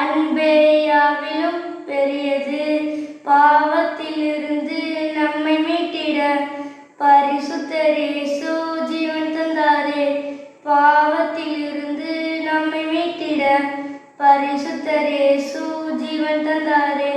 அன்பே யாவிலும் பெரியது. பாவத்திலிருந்து நம்மை மீட்டிட பரிசுத்தரேசு ஜீவன் தந்தாரே. பாவத்திலிருந்து நம்மை மீட்டிட பரிசுத்தரேசு ஜீவன் தந்தாரே.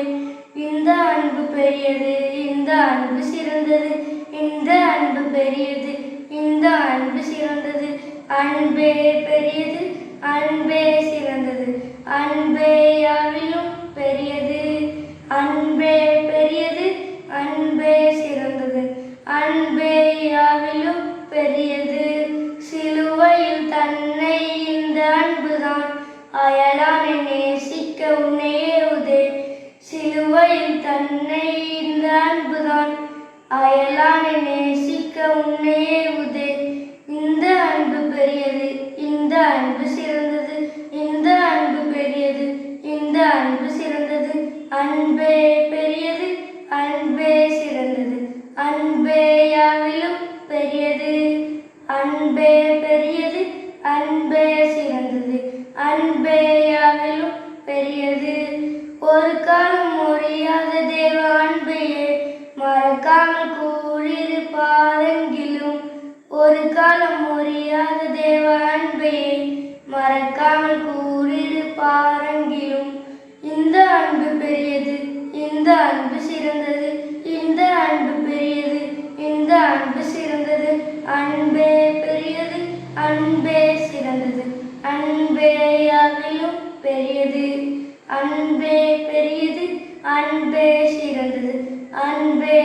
இந்த அன்பு பெரியது இந்த அன்பு சிறந்தது இந்த அன்பு பெரியது இந்த அன்பு சிறந்தது. அன்பே பெரியது அன்பே சிறந்தது. அன்பே யாவிலும் பெரியது. அன்பே பெரியது அன்பே சிறந்தது. அன்பே யாவிலும் பெரியது. சிலுவையில் தன்னை இந்த அன்புதான். அயலானை நேசிக்க உன்னை உதே சிலுவையில் தன்னை இந்த அன்புதான். அயலானை நேசிக்க உன்னையே எல்லாவிலும் பெரியது. அன்பே பெரியது அன்பே சிறந்தது. அன்பே யாவிலும் பெரியது. ஒரு காலம் முடியாத தேவ அன்பையே மறக்காமல் கூறியிருப்பாரெங்கிலும் ஒரு காலம் முடியாத தேவ அன்பையே மறக்காமல் கூறியிருப்பாரெங்கிலும் இந்த அன்பு பெரியது இந்த அன்பு அன்பே பெரியது அன்பே சிறந்தது. அன்பே யாவையும் பெரியது. அன்பே பெரியது அன்பே சிறந்தது. அன்பே